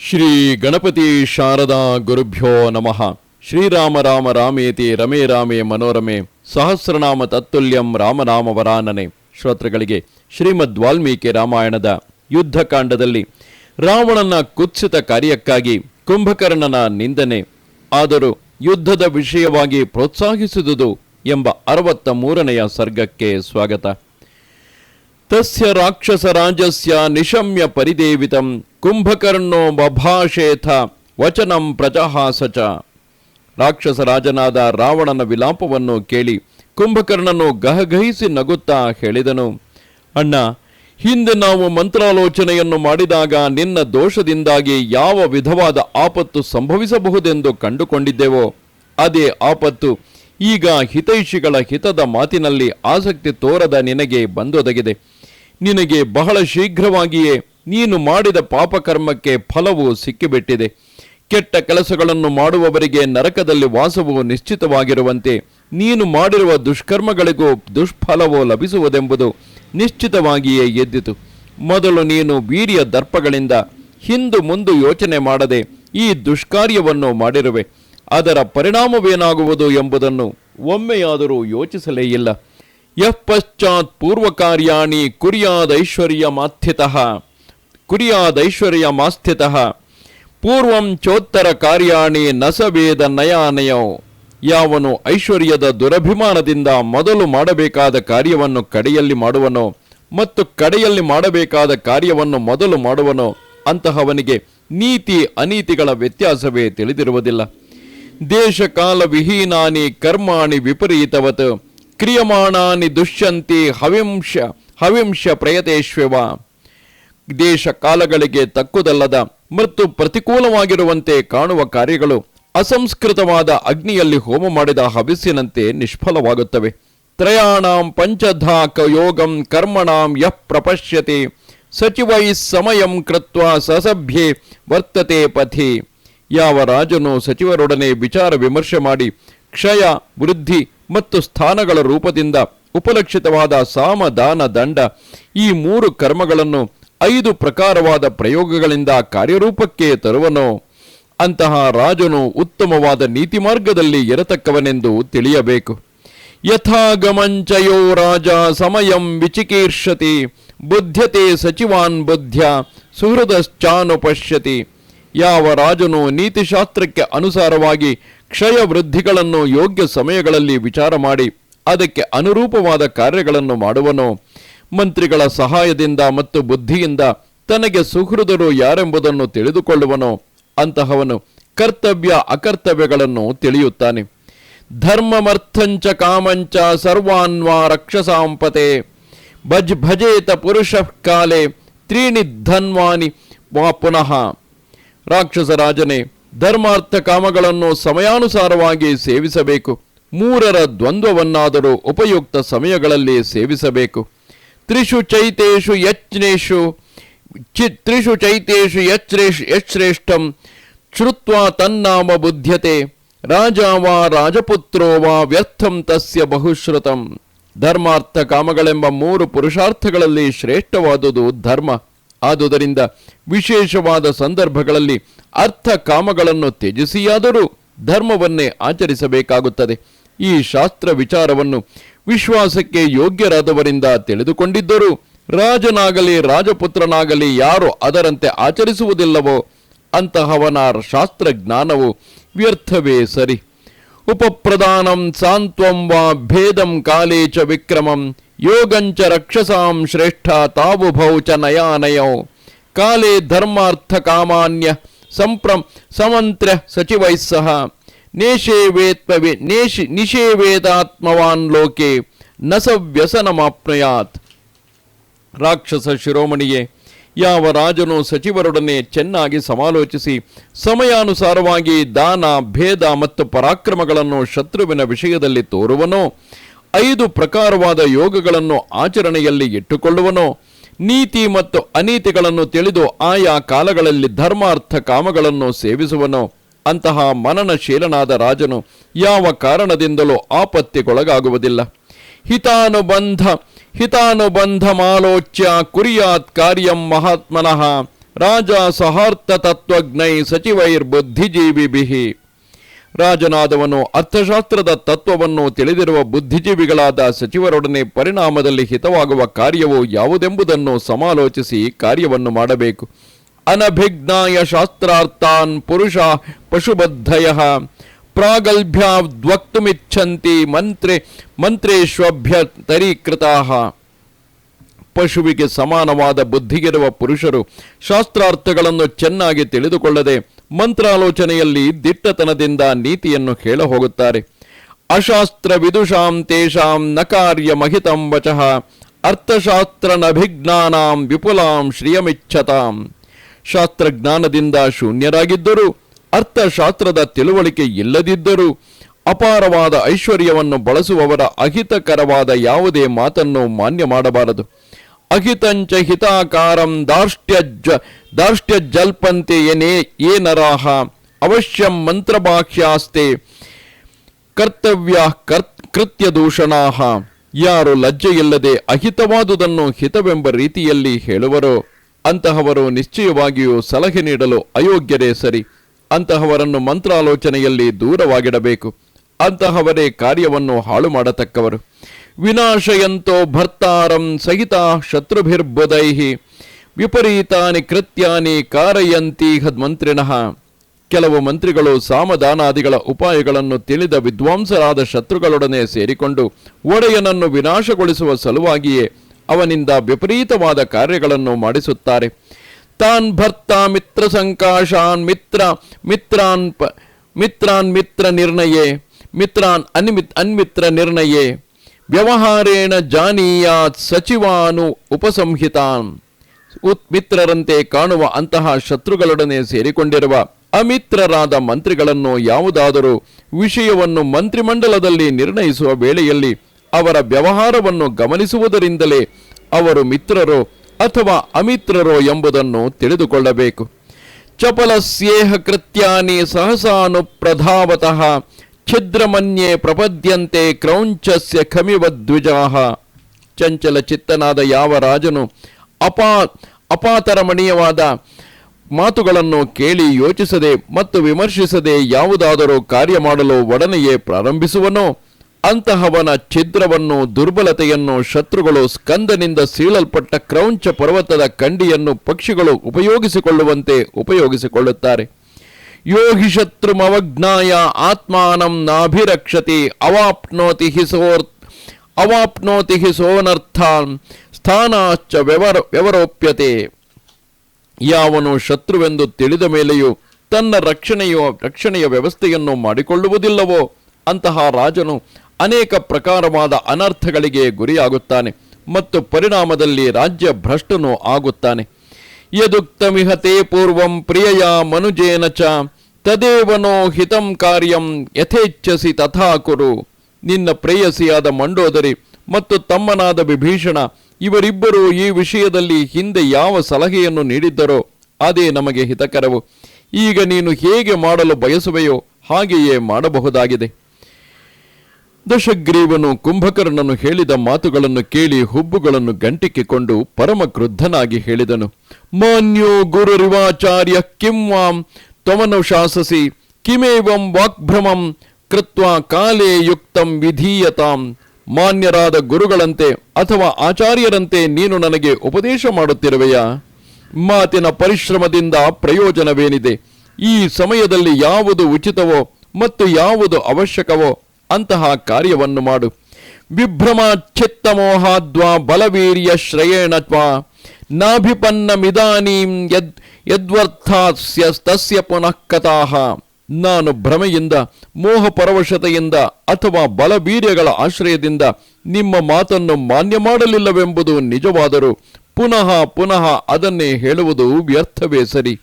ಶ್ರೀ ಗಣಪತಿ ಶಾರದಾ ಗುರುಭ್ಯೋ ನಮಃ. ಶ್ರೀರಾಮ ರಾಮ ರಾಮೇತಿ ರಮೇ ರಾಮೇ ಮನೋರಮೆ. ಸಹಸ್ರನಾಮ ತತ್ತುಲ್ಯಂ ರಾಮನಾಮ ವರಾನನೆ. ಶ್ರೋತೃಗಳಿಗೆ ಶ್ರೀಮದ್ ವಾಲ್ಮೀಕಿ ರಾಮಾಯಣದ ಯುದ್ಧಕಾಂಡದಲ್ಲಿ ರಾವಣನ ಕುತ್ಸಿತ ಕಾರ್ಯಕ್ಕಾಗಿ ಕುಂಭಕರ್ಣನ ನಿಂದನೆ. ಆದರೂ ಯುದ್ಧದ ವಿಷಯವಾಗಿ ಪ್ರೋತ್ಸಾಹಿಸಿದುದು ಎಂಬ ಅರವತ್ತ ಮೂರನೆಯ ಸರ್ಗಕ್ಕೆ ಸ್ವಾಗತ. ತಸ್ಯ ರಾಕ್ಷಸ ರಾಜಸ್ಯ ನಿಶಮ್ಯ ಪರಿದೇವಿತಂ ಕುಂಭಕರ್ಣೋ ಬಭಾಷೇಥ ವಚನಂ ಪ್ರಜಹಾಸ ಚ ರಾಕ್ಷಸರಾಜನಾದ ರಾವಣನ ವಿಲಾಪವನ್ನು ಕೇಳಿ ಕುಂಭಕರ್ಣನು ಗಹಗಹಿಸಿ ನಗುತ್ತಾ ಹೇಳಿದನು, ಅಣ್ಣ, ಹಿಂದೆ ನಾವು ಮಂತ್ರಾಲೋಚನೆಯನ್ನು ಮಾಡಿದಾಗ ನಿನ್ನ ದೋಷದಿಂದಾಗಿ ಯಾವ ವಿಧವಾದ ಆಪತ್ತು ಸಂಭವಿಸಬಹುದೆಂದು ಕಂಡುಕೊಂಡಿದ್ದೆವೋ, ಅದೇ ಆಪತ್ತು ಈಗ ಹಿತೈಷಿಗಳ ಹಿತದ ಮಾತಿನಲ್ಲಿ ಆಸಕ್ತಿ ತೋರದ ನಿನಗೆ ಬಂದೊದಗಿದೆ. ನಿನಗೆ ಬಹಳ ಶೀಘ್ರವಾಗಿಯೇ ನೀನು ಮಾಡಿದ ಪಾಪಕರ್ಮಕ್ಕೆ ಫಲವು ಸಿಕ್ಕಿಬಿಟ್ಟಿದೆ. ಕೆಟ್ಟ ಕೆಲಸಗಳನ್ನು ಮಾಡುವವರಿಗೆ ನರಕದಲ್ಲಿ ವಾಸವು ನಿಶ್ಚಿತವಾಗಿರುವಂತೆ ನೀನು ಮಾಡಿರುವ ದುಷ್ಕರ್ಮಗಳಿಗೂ ದುಷ್ಫಲವು ಲಭಿಸುವುದೆಂಬುದು ನಿಶ್ಚಿತವಾಗಿಯೇ ಎದ್ದಿತು. ಮೊದಲು ನೀನು ವೀರ್ಯ ದರ್ಪಗಳಿಂದ ಹಿಂದು ಮುಂದು ಯೋಚನೆ ಮಾಡದೆ ಈ ದುಷ್ಕಾರ್ಯವನ್ನು ಮಾಡಿರುವೆ. ಅದರ ಪರಿಣಾಮವೇನಾಗುವುದು ಎಂಬುದನ್ನು ಒಮ್ಮೆಯಾದರೂ ಯೋಚಿಸಲೇ ಇಲ್ಲ. ಯಃ ಪಶ್ಚಾತ್ ಪೂರ್ವಕಾರ್ಯಾಣಿ ಕುರಿಯಾದೈಶ್ವರ್ಯ ಮಾಸ್ಥಿತಃ ಕುರಿಯಾದೈಶ್ವರ್ಯ ಮಾಸ್ಥಿತಃ ಪೂರ್ವಂ ಚೋತ್ತರ ಕಾರ್ಯಾಣಿ ನಸವೇದ ನಯಾನಯೋ. ಯಾವನು ಐಶ್ವರ್ಯದ ದುರಭಿಮಾನದಿಂದ ಮೊದಲು ಮಾಡಬೇಕಾದ ಕಾರ್ಯವನ್ನು ಕಡೆಯಲ್ಲಿ ಮಾಡುವನೋ ಮತ್ತು ಕಡೆಯಲ್ಲಿ ಮಾಡಬೇಕಾದ ಕಾರ್ಯವನ್ನು ಮೊದಲು ಮಾಡುವನೋ ಅಂತಹವನಿಗೆ ನೀತಿ ಅನೀತಿಗಳ ವ್ಯತ್ಯಾಸವೇ ತಿಳಿದಿರುವುದಿಲ್ಲ. ದೇಶ ಕಾಲ ವಿಹೀನಾನಿ ಕರ್ಮಾಣಿ ವಿಪರೀತವತ್. ಕ್ರಿಯಮಾಣಾನಿ ದುಷ್ಯಂತಿ ಹವಿಂಶ ಹವಿಂಶ ಪ್ರಯತೇಶ್ವ ದೇಶ ಕಾಲಗಳಿಗೆ ತಕ್ಕುದಲ್ಲದ ಮತ್ತು ಪ್ರತಿಕೂಲವಾಗಿರುವಂತೆ ಕಾಣುವ ಕಾರ್ಯಗಳು ಅಸಂಸ್ಕೃತವಾದ ಅಗ್ನಿಯಲ್ಲಿ ಹೋಮ ಮಾಡಿದ ಹವಿಸ್ಸಿನಂತೆ ನಿಷ್ಫಲವಾಗುತ್ತವೆ. ತ್ರಯಾಣಾಂ ಪಂಚಧಾಕ ಯೋಗಂ ಕರ್ಮಣಾಂ ಯಃ ಪ್ರಪಶ್ಯತೆ, ಸಚಿವೈ ಸಮಯಂ ಕೃತ್ವ ಸಸಭ್ಯೆ ವರ್ತತೆ ಪಥಿ। ಯಾವ ರಾಜನು ಸಚಿವರೊಡನೆ ವಿಚಾರ ವಿಮರ್ಶೆ ಮಾಡಿ, ಕ್ಷಯ, ವೃದ್ಧಿ ಮತ್ತು ಸ್ಥಾನಗಳ ರೂಪದಿಂದ ಉಪಲಕ್ಷಿತವಾದ ಸಾಮ ದಾನ ದಂಡ ಈ ಮೂರು ಕರ್ಮಗಳನ್ನು ಐದು ಪ್ರಕಾರವಾದ ಪ್ರಯೋಗಗಳಿಂದ ಕಾರ್ಯರೂಪಕ್ಕೆ ತರುವನೋ. ಅಂತಹ ರಾಜನು ಉತ್ತಮವಾದ ನೀತಿ ಮಾರ್ಗದಲ್ಲಿ ಇರತಕ್ಕವನೆಂದು ತಿಳಿಯಬೇಕು. ಯಥಾಗಮಂಚಯೋ ರಾಜ ಸಮಯಂ ವಿಚಿಕೀರ್ಷತಿ ಬುದ್ಧತೆ ಸಚಿವಾನ್ ಬುದ್ಧ್ಯ, ಸುಹೃದಶ್ಚಾನುಪಶ್ಯತಿ. ಯಾವ ರಾಜನು ನೀತಿಶಾಸ್ತ್ರಕ್ಕೆ ಅನುಸಾರವಾಗಿ ಕ್ಷಯ ವೃದ್ಧಿಗಳನ್ನು ಯೋಗ್ಯ ಸಮಯಗಳಲ್ಲಿ ವಿಚಾರ ಮಾಡಿ ಅದಕ್ಕೆ ಅನುರೂಪವಾದ ಕಾರ್ಯಗಳನ್ನು ಮಾಡುವನೋ. ಮಂತ್ರಿಗಳ ಸಹಾಯದಿಂದ ಮತ್ತು ಬುದ್ಧಿಯಿಂದ ತನಗೆ ಸುಹೃದರು ಯಾರೆಂಬುದನ್ನು ತಿಳಿದುಕೊಳ್ಳುವನೋ. ಅಂತಹವನು ಕರ್ತವ್ಯ ಅಕರ್ತವ್ಯಗಳನ್ನು ತಿಳಿಯುತ್ತಾನೆ. ಧರ್ಮಮರ್ಥಂಚ ಕಾಮಂಚ ಸರ್ವಾನ್ವಾ ರಕ್ಷಸಾಂಪತೆ. ಭಜ್ ಭಜೇತ ಪುರುಷ ಕಾಲೆ ತ್ರೀಣಿ ಧನ್ವಾನಿ ವಾ ಪುನಃ. ರಾಕ್ಷಸ ರಾಜನೇ ಧರ್ಮಾರ್ಥ ಕಾಮಗಳನ್ನು ಸಮಯಾನುಸಾರವಾಗಿ ಸೇವಿಸಬೇಕು. ಮೂರರ ದ್ವಂದ್ವವನ್ನಾದರೂ ಉಪಯುಕ್ತ ಸಮಯಗಳಲ್ಲಿ ಸೇವಿಸಬೇಕು. ತ್ರಿಷು ಚೈತೇಶು ಯಜ್ಞೇಶು, ಚಿ, ತ್ರಿಷು ಚೈತೇಶು ಯಚ್ರೇಷ್ ಯಶ್ರೇಷ್ಠಂ ಶ್ರುತ್ವ ತನ್ನಾಮ ಬುದ್ಧ್ಯತೆ ರಾಜ ವಾ ರಾಜಪುತ್ರೋ ವಾ ವ್ಯರ್ಥಂ ತಸ್ಯ ಬಹುಶ್ರುತಂ. ಧರ್ಮಾರ್ಥ ಕಾಮಗಳೆಂಬ ಮೂರು ಪುರುಷಾರ್ಥಗಳಲ್ಲಿ ಶ್ರೇಷ್ಠವಾದುದು ಧರ್ಮ. ಆದುದರಿಂದ ವಿಶೇಷವಾದ ಸಂದರ್ಭಗಳಲ್ಲಿ ಅರ್ಥ ಕಾಮಗಳನ್ನು ತ್ಯಜಿಸಿಯಾದರೂ ಧರ್ಮವನ್ನೇ ಆಚರಿಸಬೇಕಾಗುತ್ತದೆ. ಈ ಶಾಸ್ತ್ರ ವಿಚಾರವನ್ನು ವಿಶ್ವಾಸಕ್ಕೆ ಯೋಗ್ಯರಾದವರಿಂದ ತಿಳಿದುಕೊಂಡಿದ್ದರೂ ರಾಜನಾಗಲಿ ರಾಜಪುತ್ರನಾಗಲಿ ಯಾರು ಅದರಂತೆ ಆಚರಿಸುವುದಿಲ್ಲವೋ ಅಂತಹವನ ಶಾಸ್ತ್ರ ಜ್ಞಾನವು ವ್ಯರ್ಥವೇ ಸರಿ. ಉಪಪ್ರಧಾನಂ ಸಾಂತ್ವಂ ವಾ ಭೇದಂ ಕಾಲೇಚ ವಿಕ್ರಮಂ ಯೋಗಂಚ ರಕ್ಷಸಾಂ ಶ್ರೇಷ್ಠ ತಾವುಭೌ ಚ ನಯಾನಯೌ. ಕಾಲೇ ಧರ್ಮಾರ್ಥ ಕಾಮಾನ್ಯ ಸಂಪ್ರಂ ಸಮಂತ್ರ್ಯ ಸಚಿವೈಸ್ಸಹ ಸಹ. ನೇಷೇವೇತ್ವವೆ ನೇಷಿ ನಿಷೇವೇದಾತ್ಮವಾನ್ ಲೋಕೆ ನ ವ್ಯಸನಮಾಪ್ನುಯಾತ್. ರಾಕ್ಷಸ ಶಿರೋಮಣಿಯೇ, ಯಾವ ರಾಜನು ಸಚಿವರೊಡನೆ ಚೆನ್ನಾಗಿ ಸಮಾಲೋಚಿಸಿ, ಸಮಯಾನುಸಾರವಾಗಿ ದಾನ, ಭೇದ ಮತ್ತು ಪರಾಕ್ರಮಗಳನ್ನು ಶತ್ರುವಿನ ವಿಷಯದಲ್ಲಿ ತೋರುವನೋ ಐದು ಪ್ರಕಾರವಾದ ಯೋಗಗಳನ್ನು ಆಚರಣೆಯಲ್ಲಿ ಇಟ್ಟುಕೊಳ್ಳುವನೋ. ನೀತಿ ಮತ್ತು ಅನೀತಿಗಳನ್ನು ತಿಳಿದು ಆಯಾ ಕಾಲಗಳಲ್ಲಿ ಧರ್ಮಾರ್ಥ ಕಾಮಗಳನ್ನು ಸೇವಿಸುವನೋ. ಅಂತಹ ಮನನಶೀಲನಾದ ರಾಜನು ಯಾವ ಕಾರಣದಿಂದಲೂ ಆಪತ್ತಿಗೊಳಗಾಗುವುದಿಲ್ಲ. ಹಿತಾನುಬಂಧ ಮಾಲೋಚ್ಯ ಕುರಿಯಾತ್ ಕಾರ್ಯಂ ಮಹಾತ್ಮನಃ. ರಾಜ ಸಹಾರ್ಥ ತತ್ವಜ್ಞೈ ಸಚಿವೈರ್ಬುದ್ಧಿಜೀವಿಭಿಃ. ರಾಜನಾದವನು ಅರ್ಥಶಾಸ್ತ್ರದ ತತ್ವವನ್ನು ತಿಳಿದಿರುವ ಬುದ್ಧಿಜೀವಿಗಳಾದ ಸಚಿವರೊಡನೆ ಪರಿಣಾಮದಲ್ಲಿ ಹಿತವಾಗುವ ಕಾರ್ಯವು ಯಾವುದೆಂಬುದನ್ನು ಸಮಾಲೋಚಿಸಿ ಕಾರ್ಯವನ್ನು ಮಾಡಬೇಕು. ಅನಭಿಜ್ಞಾಯ ಶಾಸ್ತ್ರಾರ್ಥಾನ್ ಪುರುಷ ಪಶುಬದ್ಧಯ ಮಂತ್ರಿ ಮಂತ್ರೇಶ್ವಭ್ಯ ತರೀಕೃತಾಃ ಪಶುವಿಗೆ ಸಮಾನವಾದ ಬುದ್ಧಿಗಿರುವ ಪುರುಷರು ಶಾಸ್ತ್ರಾರ್ಥಗಳನ್ನು ಚೆನ್ನಾಗಿ ತಿಳಿದುಕೊಳ್ಳದೆ ಮಂತ್ರಾಲೋಚನೆಯಲ್ಲಿ ದಿಟ್ಟತನದಿಂದ ನೀತಿಯನ್ನು ಹೇಳ ಹೋಗುತ್ತಾರೆ. ಅಶಾಸ್ತ್ರ ವಿದುಷಾಂ ತೇಷಾಂ ನಕಾರ್ಯ ಕಾರ್ಯ ಮಹಿತಂ ವಚಃ. ಅರ್ಥಶಾಸ್ತ್ರನಭಿಜ್ಞಾನಾಂ ವಿಪುಲಾಂ ಶ್ರಿಯಮಿಚ್ಛತಾಂ. ಶಾಸ್ತ್ರಜ್ಞಾನದಿಂದ ಶೂನ್ಯರಾಗಿದ್ದರೂ, ಅರ್ಥಶಾಸ್ತ್ರದ ತಿಳುವಳಿಕೆ ಇಲ್ಲದಿದ್ದರೂ, ಅಪಾರವಾದ ಐಶ್ವರ್ಯವನ್ನು ಬಳಸುವವರ ಅಹಿತಕರವಾದ ಯಾವುದೇ ಮಾತನ್ನು ಮಾನ್ಯ ಮಾಡಬಾರದು. ಅಹಿತಂಚ ಹಿತಾಕಾರಂ ದಾರ್ಷ್ಟ್ಯಜ್ಜ, ದಾರ್ಷ್ಟ್ಯಜ್ಜಲ್ಪಂತೆ ಏನೇ ಏ ನರಾಹ ಅವಶ್ಯಂ ಮಂತ್ರಬಾಹ್ಯಾಸ್ತೆ. ಕರ್ತವ್ಯ ಕರ್ ಕೃತ್ಯ ದೂಷಣಾಹ ಯಾರು ಲಜ್ಜೆಯಿಲ್ಲದೆ ಅಹಿತವಾದುದನ್ನು ಹಿತವೆಂಬ ರೀತಿಯಲ್ಲಿ ಹೇಳುವರೋ, ಅಂತಹವರು ನಿಶ್ಚಯವಾಗಿಯೂ ಸಲಹೆ ನೀಡಲು ಅಯೋಗ್ಯರೇ ಸರಿ. ಅಂತಹವರನ್ನು ಮಂತ್ರಾಲೋಚನೆಯಲ್ಲಿ ದೂರವಾಗಿಡಬೇಕು. ಅಂತಹವರೇ ಕಾರ್ಯವನ್ನು ಹಾಳು ಮಾಡತಕ್ಕವರು ವಿನಾಶಯಂತೋ ಭರ್ತಾರಂ ಸಹಿತ ಶತ್ರುಭಿರ್ಬುಧೈ. ವಿಪರೀತಾನಿ ಕೃತ್ಯಾನಿ ಕಾರಯಂತಿ ಹದ್ಮಂತ್ರಿಣಃ ಕೆಲವು ಮಂತ್ರಿಗಳು ಸಾಮದಾನಾದಿಗಳ ಉಪಾಯಗಳನ್ನು ತಿಳಿದ ವಿದ್ವಾಂಸರಾದ ಶತ್ರುಗಳೊಡನೆ ಸೇರಿಕೊಂಡು ಒಡೆಯನನ್ನು ವಿನಾಶಗೊಳಿಸುವ ಸಲುವಾಗಿಯೇ ಅವನಿಂದ ವಿಪರೀತವಾದ ಕಾರ್ಯಗಳನ್ನು ಮಾಡಿಸುತ್ತಾರೆ. ತಾನ್ ಭರ್ತ ಮಿತ್ರ ಸಂಕಾಶಾನ್ ಮಿತ್ರ, ಮಿತ್ರಾನ್ ಮಿತ್ರಾನ್ ಮಿತ್ರ ನಿರ್ಣಯೇ, ಮಿತ್ರಾನ್ ಅನ್ಮಿತ್, ಅನ್ಮಿತ್ರ ನಿರ್ಣಯೇ. ವ್ಯವಹಾರೇಣ ಜಾನೀಯಾತ್ ಸಚಿವಾನು ಉಪಸಂಹಿತಾನ್ ಮಿತ್ರರಂತೆ ಕಾಣುವ ಅಂತಹ ಶತ್ರುಗಳೊಡನೆ ಸೇರಿಕೊಂಡಿರುವ ಅಮಿತ್ರರಾದ ಮಂತ್ರಿಗಳನ್ನು ಯಾವುದಾದರೂ ವಿಷಯವನ್ನು ಮಂತ್ರಿಮಂಡಲದಲ್ಲಿ ನಿರ್ಣಯಿಸುವ ವೇಳೆಯಲ್ಲಿ ಅವರ ವ್ಯವಹಾರವನ್ನು ಗಮನಿಸುವುದರಿಂದಲೇ ಅವರು ಮಿತ್ರರೋ ಅಥವಾ ಅಮಿತ್ರರೋ ಎಂಬುದನ್ನು ತಿಳಿದುಕೊಳ್ಳಬೇಕು. ಚಪಲಸ್ಯೇಹ ಕೃತ್ಯಾನಿ ಸಹಸಾನು ಪ್ರಧಾವತಃ ಛಿದ್ರಮನ್ಯೆ ಪ್ರಪದ್ಯಂತೆ ಕ್ರೌಂಚಸ್ಯ ಖಮಿವ ದ್ವಿಜಾಹ ಚಂಚಲ ಚಿತ್ತನಾದ ಯಾವ ರಾಜನು ಅಪಾ ಅಪಾತರಮಣೀಯವಾದ ಮಾತುಗಳನ್ನು ಕೇಳಿ ಯೋಚಿಸದೆ ಮತ್ತು ವಿಮರ್ಶಿಸದೆ ಯಾವುದಾದರೂ ಕಾರ್ಯ ಮಾಡಲು ಒಡನೆಯೇ ಪ್ರಾರಂಭಿಸುವನೋ, ಅಂತಹವನ ಛಿದ್ರವನ್ನು, ದುರ್ಬಲತೆಯನ್ನು, ಶತ್ರುಗಳು ಸ್ಕಂದನಿಂದ ಸೀಳಲ್ಪಟ್ಟ ಕ್ರೌಂಚ ಪರ್ವತದ ಕಂಡಿಯನ್ನು ಪಕ್ಷಿಗಳು ಉಪಯೋಗಿಸಿಕೊಳ್ಳುವಂತೆ ಉಪಯೋಗಿಸಿಕೊಳ್ಳುತ್ತಾರೆ. ಯೋಗಿ ಶತ್ರುಮವಜ್ಞಾಯ ಆತ್ಮಾನಂ ನಾಭಿರಕ್ಷತಿ ಅವಾಪ್ನೋತಿ ಹಿಸೋರ್ ಅವಾಪ್ನೋತಿ ಹಿಸೋನರ್ಥಾನ್ ಸ್ಥಾನಾಶ್ಚ ವ್ಯವರ ವ್ಯವರೋಪ್ಯತೆ. ಯಾವನು ಶತ್ರುವೆಂದು ತಿಳಿದ ಮೇಲೆಯೂ ತನ್ನ ರಕ್ಷಣೆಯೋ ರಕ್ಷಣೆಯ ವ್ಯವಸ್ಥೆಯನ್ನು ಮಾಡಿಕೊಳ್ಳುವುದಿಲ್ಲವೋ ಅಂತಹ ರಾಜನು ಅನೇಕ ಪ್ರಕಾರವಾದ ಅನರ್ಥಗಳಿಗೆ ಗುರಿಯಾಗುತ್ತಾನೆ ಮತ್ತು ಪರಿಣಾಮದಲ್ಲಿ ರಾಜ್ಯ ಭ್ರಷ್ಟನೂ ಆಗುತ್ತಾನೆ. ಯದುಕ್ತಮಿಹ ತೇ ಪೂರ್ವಂ ಪ್ರಿಯಯ ಮನುಜೇನ ಚ ತದೇವನೋ ಹಿತಂ ಕಾರ್ಯಂ ಯಥೇಚ್ಛಸಿ ತಥಾ ಕುರು ನಿನ್ನ ಪ್ರೇಯಸಿಯಾದ ಮಂಡೋದರಿ ಮತ್ತು ತಮ್ಮನಾದ ವಿಭೀಷಣ, ಇವರಿಬ್ಬರು ಈ ವಿಷಯದಲ್ಲಿ ಹಿಂದೆ ಯಾವ ಸಲಹೆಯನ್ನು ನೀಡಿದ್ದರೋ, ಅದೇ ನಮಗೆ ಹಿತಕರವು. ಈಗ ನೀನು ಹೇಗೆ ಮಾಡಲು ಬಯಸುವೆಯೋ ಹಾಗೆಯೇ ಮಾಡಬಹುದಾಗಿದೆ. ದಶಗ್ರೀವನು ಕುಂಭಕರ್ಣನು ಹೇಳಿದ ಮಾತುಗಳನ್ನು ಕೇಳಿ ಹುಬ್ಬುಗಳನ್ನು ಗಂಟಿಕ್ಕಿಕೊಂಡು ಪರಮ ಕ್ರುದ್ಧನಾಗಿ ಹೇಳಿದನು. ಮಾನ್ಯೋ ಗುರುರಿವಾಚಾರ್ಯ, ಕಿಂ ವಾಂ ತ್ವಮನು ಶಾಸಸಿ, ಕಿಮೇವಂ ವಾಕ್ಭ್ರಮಂ ಕೃತ್ವ ಕಾಲೇ ಯುಕ್ತಂ ವಿಧೀಯತಾಂ. ಮಾನ್ಯರಾದ ಗುರುಗಳಂತೆ ಅಥವಾ ಆಚಾರ್ಯರಂತೆ ನೀನು ನನಗೆ ಉಪದೇಶ ಮಾಡುತ್ತಿರುವೆಯಾ? ಮಾತಿನ ಪರಿಶ್ರಮದಿಂದ ಪ್ರಯೋಜನವೇನಿದೆ? ಈ ಸಮಯದಲ್ಲಿ ಯಾವುದು ಉಚಿತವೋ ಮತ್ತು ಯಾವುದು ಅವಶ್ಯಕವೋ ಅಂತಹ ಕಾರ್ಯವನ್ನು ಮಾಡು. ವಿಭ್ರಮ ಚಿತ್ತಮೋಹಾದ್ವಾ ಬಲವೀರ್ಯ ಶ್ರಯೇಣ ತ್ವಾ. ನಾಭಿಪನ್ನಮಿದಾನೀಂ ಯದ್ ಯದ್ವರ್ಥಾಸ್ಯ ತಸ್ಯ ಪುನಃ ಕಥಾಹ. ನಾನು ಭ್ರಮೆಯಿಂದ ಮೋಹ ಪರವಶತೆಯಿಂದ ಅಥವಾ ಬಲವೀರ್ಯಗಳ ಆಶ್ರಯದಿಂದ ನಿಮ್ಮ ಮಾತನ್ನು ಮಾನ್ಯ ಮಾಡಲಿಲ್ಲವೆಂಬುದು ನಿಜವಾದರೂ ಪುನಃ ಪುನಃ ಅದನ್ನೇ ಹೇಳುವುದು ವ್ಯರ್ಥವೇ ಸರಿ.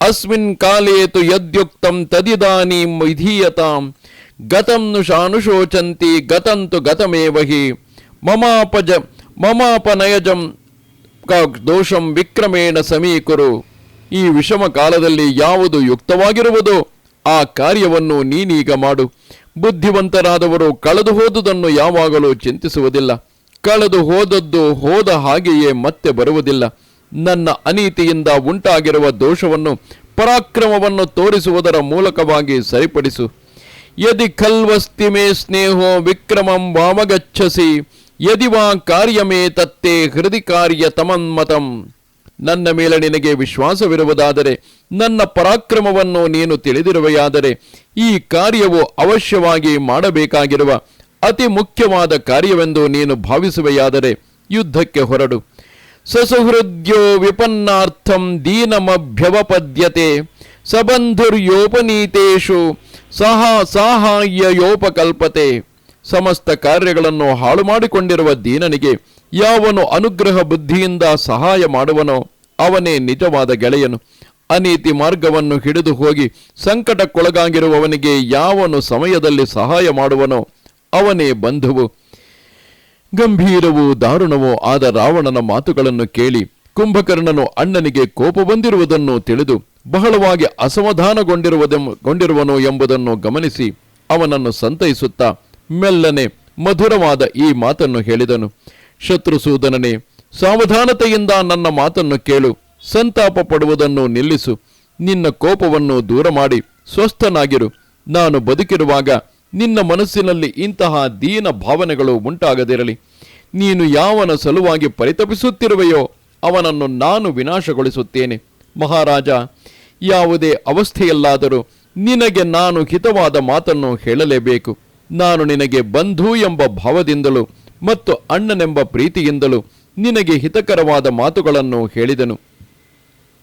ಅಸ್ಮಿನ್ ಕಾಲೇತು ಯದ್ಯುಕ್ತಂ ತದಿದಾನೀಂ ವಿಧೀಯತಾಂ. ಗತಂ ನು ಶಾನುಶೋಚಂತಿ ಗತಂತು ಗತಮೇವ ಹಿ. ಮಮಾಪಜ, ಮಮಾಪನಯಜಂ ದೋಷಂ ವಿಕ್ರಮೇಣ ಸಮೀಕುರು. ಈ ವಿಷಮ ಕಾಲದಲ್ಲಿ ಯಾವುದು ಯುಕ್ತವಾಗಿರುವುದೋ? ಆ ಕಾರ್ಯವನ್ನು ನೀನೀಗ ಮಾಡು. ಬುದ್ಧಿವಂತರಾದವರು ಕಳೆದು ಹೋದುದನ್ನು ಯಾವಾಗಲೂ ಚಿಂತಿಸುವುದಿಲ್ಲ. ಕಳೆದು ಹೋದದ್ದು ಹೋದ ಹಾಗೆಯೇ ಮತ್ತೆ ಬರುವುದಿಲ್ಲ. ನನ್ನ ಅನೀತಿಯಿಂದ ಉಂಟಾಗಿರುವ ದೋಷವನ್ನು, ಪರಾಕ್ರಮವನ್ನು ತೋರಿಸುವುದರ ಮೂಲಕವಾಗಿ ಸರಿಪಡಿಸು. ಯದಿ ಖಲ್ವಸ್ತಿ ಮೇ ಸ್ನೇಹೋ ವಿಕ್ರಮಂ ವಾಮಗಚ್ಚಸಿ ಯದಿ ವಾ ಕಾರ್ಯಮೇ ತತ್ತೇ ಹೃದಯ ಕಾರ್ಯ ತಮನ್ಮತಂ ನನ್ನ ಮೇಲೆ ನಿನಗೆ ವಿಶ್ವಾಸವಿರುವುದಾದರೆ, ನನ್ನ ಪರಾಕ್ರಮವನ್ನು ನೀನು ತಿಳಿದಿರುವೆಯಾದರೆ, ಈ ಕಾರ್ಯವು ಅವಶ್ಯವಾಗಿ ಮಾಡಬೇಕಾಗಿರುವ ಅತಿ ಮುಖ್ಯವಾದ ಕಾರ್ಯವೆಂದು ನೀನು ಭಾವಿಸುವೆಯಾದರೆ, ಯುದ್ಧಕ್ಕೆ ಹೊರಡು. ಸಸುಹೃದ್ಯೋ ವಿಪನ್ನಾರ್ಥಂ ದೀನಮಭ್ಯವಪದ್ಯತೆ, ಸಬಂಧುರ್ಯೋಪನೀತೇಷು ಸಹ ಸಾಹಾಯ್ಯಯೋಪಕಲ್ಪತೆ. ಸಮಸ್ತ ಕಾರ್ಯಗಳನ್ನು ಹಾಳು ಮಾಡಿಕೊಂಡಿರುವ ದೀನನಿಗೆ ಯಾವನು ಅನುಗ್ರಹ ಬುದ್ಧಿಯಿಂದ ಸಹಾಯ ಮಾಡುವನೋ ಅವನೇ ನಿಜವಾದ ಗೆಳೆಯನು. ಅನೀತಿ ಮಾರ್ಗವನ್ನು ಹಿಡಿದು ಹೋಗಿ ಸಂಕಟಕ್ಕೊಳಗಾಗಿರುವವನಿಗೆ ಯಾವನು ಸಮಯದಲ್ಲಿ ಸಹಾಯ ಮಾಡುವನೋ ಅವನೇ ಬಂಧುವು. ಗಂಭೀರವೂ ದಾರುಣವೂ ಆದ ರಾವಣನ ಮಾತುಗಳನ್ನು ಕೇಳಿ ಕುಂಭಕರ್ಣನು ಅಣ್ಣನಿಗೆ ಕೋಪ ಬಂದಿರುವುದನ್ನು ತಿಳಿದು ಬಹಳವಾಗಿ ಅಸಮಾಧಾನಗೊಂಡಿರುವುದೆಂಬುಗೊಂಡಿರುವನು ಎಂಬುದನ್ನು ಗಮನಿಸಿ ಅವನನ್ನು ಸಂತೈಸುತ್ತಾ ಮೆಲ್ಲನೆ ಮಧುರವಾದ ಈ ಮಾತನ್ನು ಹೇಳಿದನು. ಶತ್ರುಸೂದನನೇ ಸಾವಧಾನತೆಯಿಂದ ನನ್ನ ಮಾತನ್ನು ಕೇಳು. ಸಂತಾಪ ಪಡುವುದನ್ನು ನಿಲ್ಲಿಸು. ನಿನ್ನ ಕೋಪವನ್ನು ದೂರ ಮಾಡಿ ಸ್ವಸ್ಥನಾಗಿರು. ನಾನು ಬದುಕಿರುವಾಗ ನಿನ್ನ ಮನಸ್ಸಿನಲ್ಲಿ ಇಂತಹ ದೀನ ಭಾವನೆಗಳು ಉಂಟಾಗದಿರಲಿ. ನೀನು ಯಾವನ ಸಲುವಾಗಿ ಪರಿತಪಿಸುತ್ತಿರುವೆಯೋ ಅವನನ್ನು ನಾನು ವಿನಾಶಗೊಳಿಸುತ್ತೇನೆ. ಮಹಾರಾಜ ಯಾವುದೇ ಅವಸ್ಥೆಯಲ್ಲಾದರೂ ನಿನಗೆ ನಾನು ಹಿತವಾದ ಮಾತನ್ನು ಹೇಳಲೇಬೇಕು. ನಾನು ನಿನಗೆ ಬಂಧು ಎಂಬ ಭಾವದಿಂದಲೂ ಮತ್ತು ಅಣ್ಣನೆಂಬ ಪ್ರೀತಿಯಿಂದಲೂ ನಿನಗೆ ಹಿತಕರವಾದ ಮಾತುಗಳನ್ನು ಹೇಳಿದನು.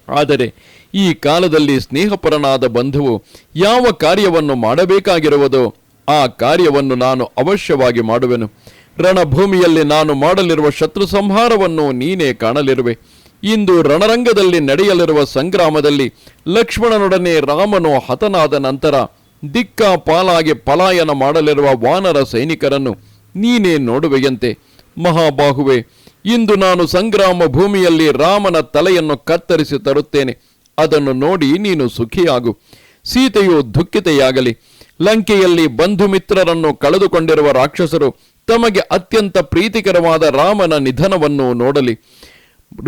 ಆದರೆ ಈ ಕಾಲದಲ್ಲಿ ಸ್ನೇಹಪರನಾದ ಬಂಧುವು ಯಾವ ಕಾರ್ಯವನ್ನು ಮಾಡಬೇಕಾಗಿರುವುದೋ ಆ ಕಾರ್ಯವನ್ನು ನಾನು ಅವಶ್ಯವಾಗಿ ಮಾಡುವೆನು. ರಣಭೂಮಿಯಲ್ಲಿ ನಾನು ಮಾಡಲಿರುವ ಶತ್ರು ಸಂಹಾರವನ್ನು ನೀನೇ ಕಾಣಲಿರುವೆ. ಇಂದು ರಣರಂಗದಲ್ಲಿ ನಡೆಯಲಿರುವ ಸಂಗ್ರಾಮದಲ್ಲಿ ಲಕ್ಷ್ಮಣನೊಡನೆ ರಾಮನು ಹತನಾದ ನಂತರ ದಿಕ್ಕ ಪಾಲಾಗಿ ಪಲಾಯನ ಮಾಡಲಿರುವ ವಾನರ ಸೈನಿಕರನ್ನು ನೀನೇ ನೋಡುವೆಯಂತೆ. ಮಹಾಬಾಹುವೆ, ಇಂದು ನಾನು ಸಂಗ್ರಾಮ ಭೂಮಿಯಲ್ಲಿ ರಾಮನ ತಲೆಯನ್ನು ಕತ್ತರಿಸಿ ತರುತ್ತೇನೆ. ಅದನ್ನು ನೋಡಿ ನೀನು ಸುಖಿಯಾಗು. ಸೀತೆಯು ದುಃಖಿತೆಯಾಗಲಿ. ಲಂಕೆಯಲ್ಲಿ ಬಂಧು ಮಿತ್ರರನ್ನು ಕಳೆದುಕೊಂಡಿರುವ ರಾಕ್ಷಸರು ತಮಗೆ ಅತ್ಯಂತ ಪ್ರೀತಿಕರವಾದ ರಾಮನ ನಿಧನವನ್ನು ನೋಡಲಿ.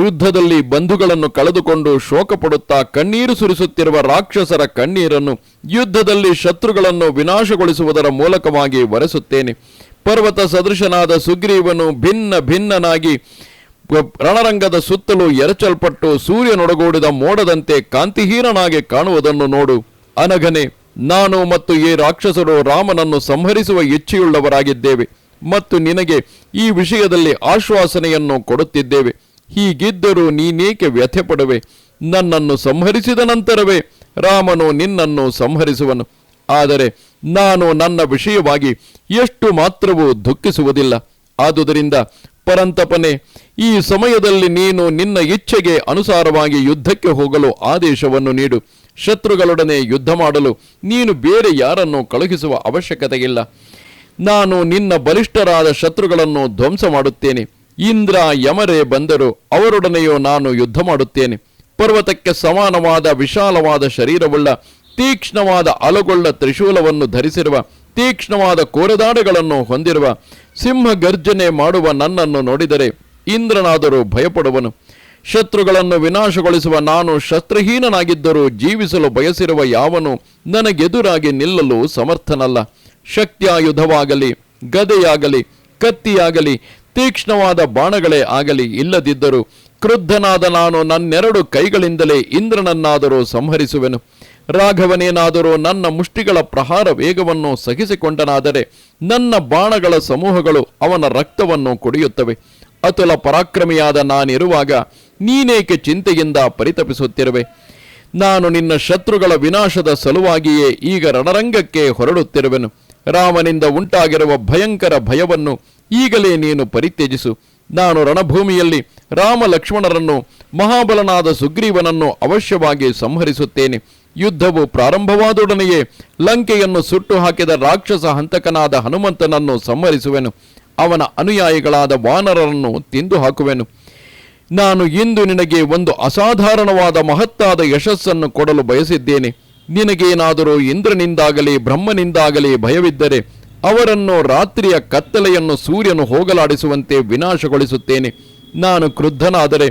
ಯುದ್ಧದಲ್ಲಿ ಬಂಧುಗಳನ್ನು ಕಳೆದುಕೊಂಡು ಶೋಕಪಡುತ್ತಾ ಕಣ್ಣೀರು ಸುರಿಸುತ್ತಿರುವ ರಾಕ್ಷಸರ ಕಣ್ಣೀರನ್ನು ಯುದ್ಧದಲ್ಲಿ ಶತ್ರುಗಳನ್ನು ವಿನಾಶಗೊಳಿಸುವುದರ ಮೂಲಕವಾಗಿ ಒರೆಸುತ್ತೇನೆ. ಪರ್ವತ ಸದೃಶನಾದ ಸುಗ್ರೀವನು ಭಿನ್ನ ಭಿನ್ನನಾಗಿ ರಣರಂಗದ ಸುತ್ತಲೂ ಎರಚಲ್ಪಟ್ಟು ಸೂರ್ಯನೊಡಗೂಡಿದ ಮೋಡದಂತೆ ಕಾಂತಿಹೀನನಾಗಿ ಕಾಣುವುದನ್ನು ನೋಡು. ಅನಘನೆ, ನಾನು ಮತ್ತು ಈ ರಾಕ್ಷಸರು ರಾಮನನ್ನು ಸಂಹರಿಸುವ ಇಚ್ಛೆಯುಳ್ಳವರಾಗಿದ್ದೇವೆ ಮತ್ತು ನಿನಗೆ ಈ ವಿಷಯದಲ್ಲಿ ಆಶ್ವಾಸನೆಯನ್ನು ಕೊಡುತ್ತಿದ್ದೇವೆ. ಹೀಗಿದ್ದರೂ ನೀನೇಕೆ ವ್ಯಥೆ ಪಡುವೆ ನನ್ನನ್ನು ಸಂಹರಿಸಿದ ನಂತರವೇ ರಾಮನು ನಿನ್ನನ್ನು ಸಂಹರಿಸುವನು. ಆದರೆ ನಾನು ನನ್ನ ವಿಷಯವಾಗಿ ಎಷ್ಟು ಮಾತ್ರವೂ ದುಃಖಿಸುವುದಿಲ್ಲ. ಆದುದರಿಂದ ಪರಂತಪನೆ, ಈ ಸಮಯದಲ್ಲಿ ನೀನು ನಿನ್ನ ಇಚ್ಛೆಗೆ ಅನುಸಾರವಾಗಿ ಯುದ್ಧಕ್ಕೆ ಹೋಗಲು ಆದೇಶವನ್ನು ನೀಡು. ಶತ್ರುಗಳೊಡನೆ ಯುದ್ಧ ಮಾಡಲು ನೀನು ಬೇರೆ ಯಾರನ್ನು ಕಳುಹಿಸುವ ಅವಶ್ಯಕತೆಯಿಲ್ಲ. ನಾನು ನಿನ್ನ ಬಲಿಷ್ಠರಾದ ಶತ್ರುಗಳನ್ನು ಧ್ವಂಸ ಮಾಡುತ್ತೇನೆ. ಇಂದ್ರ ಯಮರೇ ಬಂದರು, ಅವರೊಡನೆಯೂ ನಾನು ಯುದ್ಧ ಮಾಡುತ್ತೇನೆ. ಪರ್ವತಕ್ಕೆ ಸಮಾನವಾದ ವಿಶಾಲವಾದ ಶರೀರವುಳ್ಳ, ತೀಕ್ಷ್ಣವಾದ ಅಲಗೊಳ್ಳ ತ್ರಿಶೂಲವನ್ನು ಧರಿಸಿರುವ, ತೀಕ್ಷ್ಣವಾದ ಕೋರದಾಡಗಳನ್ನು ಹೊಂದಿರುವ ಸಿಂಹ ಗರ್ಜನೆ ಮಾಡುವ ನನ್ನನ್ನು ನೋಡಿದರೆ ಇಂದ್ರನಾದರೂ ಭಯಪಡುವನು. ಶತ್ರುಗಳನ್ನು ವಿನಾಶಗೊಳಿಸುವ ನಾನು ಶಸ್ತ್ರಹೀನನಾಗಿದ್ದರೂ ಜೀವಿಸಲು ಬಯಸಿರುವ ಯಾವನು ನನಗೆದುರಾಗಿ ನಿಲ್ಲಲು ಸಮರ್ಥನಲ್ಲ. ಶಕ್ತಿಯಾಯುಧವಾಗಲಿ, ಗದೆಯಾಗಲಿ, ಕತ್ತಿಯಾಗಲಿ ತೀಕ್ಷ್ಣವಾದ ಬಾಣಗಳೇ ಆಗಲಿ ಇಲ್ಲದಿದ್ದರೂ ಕ್ರುದ್ಧನಾದ ನಾನು ನನ್ನೆರಡು ಕೈಗಳಿಂದಲೇ ಇಂದ್ರನನ್ನಾದರೂ ಸಂಹರಿಸುವೆನು. ರಾಘವನೇನಾದರೂ ನನ್ನ ಮುಷ್ಟಿಗಳ ಪ್ರಹಾರ ವೇಗವನ್ನು ಸಹಿಸಿಕೊಂಡನಾದರೆ ನನ್ನ ಬಾಣಗಳ ಸಮೂಹಗಳು ಅವನ ರಕ್ತವನ್ನು ಕುಡಿಯುತ್ತವೆ. ಅತುಲ ಪರಾಕ್ರಮಿಯಾದ ನಾನಿರುವಾಗ ನೀನೇಕೆ ಚಿಂತೆಯಿಂದ ಪರಿತಪಿಸುತ್ತಿರುವೆ? ನಾನು ನಿನ್ನ ಶತ್ರುಗಳ ವಿನಾಶದ ಸಲುವಾಗಿಯೇ ಈಗ ರಣರಂಗಕ್ಕೆ ಹೊರಡುತ್ತಿರುವೆನು. ರಾಮನಿಂದ ಉಂಟಾಗಿರುವ ಭಯಂಕರ ಭಯವನ್ನು ಈಗಲೇ ನೀನು ಪರಿತ್ಯಜಿಸು. ನಾನು ರಣಭೂಮಿಯಲ್ಲಿ ರಾಮ ಲಕ್ಷ್ಮಣರನ್ನು, ಮಹಾಬಲನಾದ ಸುಗ್ರೀವನನ್ನು ಅವಶ್ಯವಾಗಿ ಸಂಹರಿಸುತ್ತೇನೆ. ಯುದ್ಧವು ಪ್ರಾರಂಭವಾದೊಡನೆಯೇ ಲಂಕೆಯನ್ನು ಸುಟ್ಟು ಹಾಕಿದ ರಾಕ್ಷಸ ಹಂತಕನಾದ ಹನುಮಂತನನ್ನು ಸಂಹರಿಸುವೆನು. ಅವನ ಅನುಯಾಯಿಗಳಾದ ವಾನರರನ್ನು ತಿಂದು ಹಾಕುವೆನು ನಾನು ಇಂದು ನಿನಗೆ ಒಂದು ಅಸಾಧಾರಣವಾದ ಮಹತ್ತಾದ ಯಶಸ್ಸನ್ನು ಕೊಡಲು ಬಯಸಿದ್ದೇನೆ. ನಿನಗೇನಾದರೂ ಇಂದ್ರನಿಂದಾಗಲಿ, ಬ್ರಹ್ಮನಿಂದಾಗಲಿ ಭಯವಿದ್ದರೆ ಅವರನ್ನು ರಾತ್ರಿಯ ಕತ್ತಲೆಯನ್ನು ಸೂರ್ಯನು ಹೋಗಲಾಡಿಸುವಂತೆ ವಿನಾಶಗೊಳಿಸುತ್ತೇನೆ. ನಾನು ಕ್ರುದ್ಧನಾದರೆ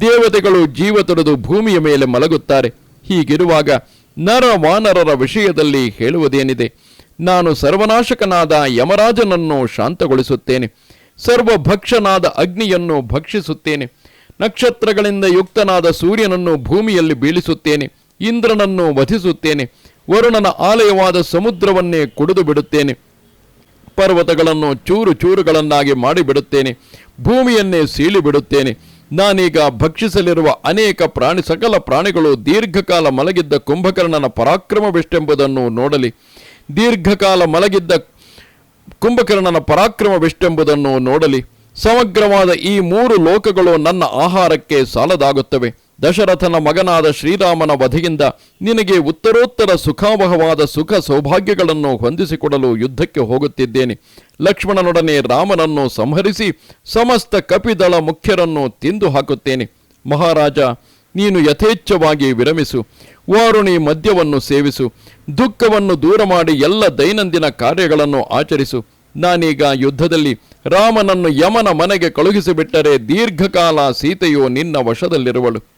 ದೇವತೆಗಳು ಜೀವ ತೊಡೆದು ಭೂಮಿಯ ಮೇಲೆ ಮಲಗುತ್ತಾರೆ. ಹೀಗಿರುವಾಗ ನರ ವಾನರರ ವಿಷಯದಲ್ಲಿ ಹೇಳುವುದೇನಿದೆ? ನಾನು ಸರ್ವನಾಶಕನಾದ ಯಮರಾಜನನ್ನು ಶಾಂತಗೊಳಿಸುತ್ತೇನೆ. ಸರ್ವಭಕ್ಷನಾದ ಅಗ್ನಿಯನ್ನು ಭಕ್ಷಿಸುತ್ತೇನೆ. ನಕ್ಷತ್ರಗಳಿಂದ ಯುಕ್ತನಾದ ಸೂರ್ಯನನ್ನು ಭೂಮಿಯಲ್ಲಿ ಬೀಳಿಸುತ್ತೇನೆ. ಇಂದ್ರನನ್ನು ವಧಿಸುತ್ತೇನೆ. ವರುಣನ ಆಲಯವಾದ ಸಮುದ್ರವನ್ನೇ ಕುಡಿದು ಬಿಡುತ್ತೇನೆ. ಪರ್ವತಗಳನ್ನು ಚೂರು ಚೂರುಗಳನ್ನಾಗಿ ಮಾಡಿಬಿಡುತ್ತೇನೆ. ಭೂಮಿಯನ್ನೇ ಸೀಳಿಬಿಡುತ್ತೇನೆ ನಾನೀಗ ಭಕ್ಷಿಸಲಿರುವ ಅನೇಕ ಪ್ರಾಣಿ, ಸಕಲ ಪ್ರಾಣಿಗಳು ದೀರ್ಘಕಾಲ ಮಲಗಿದ್ದ ಕುಂಭಕರ್ಣನ ಪರಾಕ್ರಮವೆಷ್ಟೆಂಬುದನ್ನು ನೋಡಲಿ. ದೀರ್ಘಕಾಲ ಮಲಗಿದ್ದ ಕುಂಭಕರ್ಣನ ಪರಾಕ್ರಮವೆಷ್ಟೆಂಬುದನ್ನು ನೋಡಲಿ. ಸಮಗ್ರವಾದ ಈ ಮೂರು ಲೋಕಗಳು ನನ್ನ ಆಹಾರಕ್ಕೆ ಸಾಲದಾಗುತ್ತವೆ. ದಶರಥನ ಮಗನಾದ ಶ್ರೀರಾಮನ ವಧೆಯಿಂದ ನಿನಗೆ ಉತ್ತರೋತ್ತರ ಸುಖಾವಹವಾದ ಸುಖ ಸೌಭಾಗ್ಯಗಳನ್ನು ಹೊಂದಿಸಿಕೊಡಲು ಯುದ್ಧಕ್ಕೆ ಹೋಗುತ್ತಿದ್ದೇನೆ. ಲಕ್ಷ್ಮಣನೊಡನೆ ರಾಮನನ್ನು ಸಂಹರಿಸಿ ಸಮಸ್ತ ಕಪಿದಳ ಮುಖ್ಯರನ್ನು ತಿಂದು ಹಾಕುತ್ತೇನೆ. ಮಹಾರಾಜ, ನೀನು ಯಥೇಚ್ಛವಾಗಿ ವಿರಮಿಸು. ವಾರುಣಿ ಮದ್ಯವನ್ನು ಸೇವಿಸು. ದುಃಖವನ್ನು ದೂರ ಮಾಡಿ ಎಲ್ಲ ದೈನಂದಿನ ಕಾರ್ಯಗಳನ್ನು ಆಚರಿಸು. ನಾನೀಗ ಯುದ್ಧದಲ್ಲಿ ರಾಮನನ್ನು ಯಮನ ಮನೆಗೆ ಕಳುಹಿಸಿಬಿಟ್ಟರೆ ದೀರ್ಘಕಾಲ ಸೀತೆಯು ನಿನ್ನ ವಶದಲ್ಲಿರುವಳು.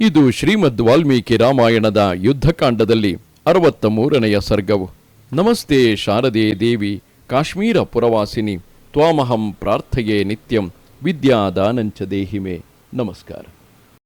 ಇದು ಶ್ರೀಮದ್ ವಾಲ್ಮೀಕಿ ರಾಮಾಯಣದ ಯುದ್ಧಕಾಂಡದಲ್ಲಿ ಅರವತ್ತ ಮೂರನೆಯ ಸರ್ಗವು. ನಮಸ್ತೆ ಶಾರದೆ ದೇವಿ, ಕಾಶ್ಮೀರ ಪುರವಾಸಿನಿ, ತ್ವಾಮಹಂ ಪ್ರಾರ್ಥಯೇ ನಿತ್ಯಂ, ವಿದ್ಯಾದಾನಂಚ ದೇಹಿಮೆ. ನಮಸ್ಕಾರ.